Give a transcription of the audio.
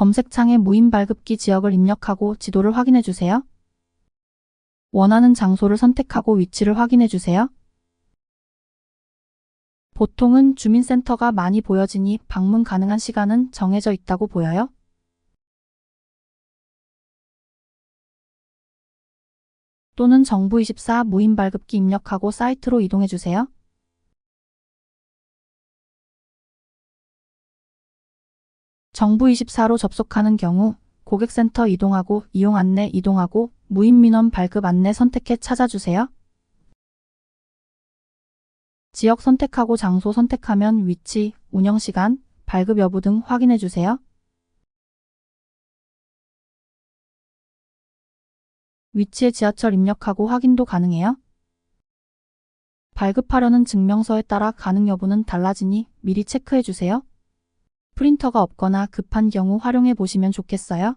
검색창에 무인 발급기 지역을 입력하고 지도를 확인해 주세요. 원하는 장소를 선택하고 위치를 확인해 주세요. 보통은 주민센터가 많이 보여지니 방문 가능한 시간은 정해져 있다고 보여요. 또는 정부24 무인 발급기 입력하고 사이트로 이동해 주세요. 정부24로 접속하는 경우 고객센터 이동하고 이용 안내 이동하고 무인 민원 발급 안내 선택해 찾아주세요. 지역 선택하고 장소 선택하면 위치, 운영 시간, 발급 여부 등 확인해 주세요. 위치에 지하철 입력하고 확인도 가능해요. 발급하려는 증명서에 따라 가능 여부는 달라지니 미리 체크해 주세요. 프린터가 없거나 급한 경우 활용해 보시면 좋겠어요.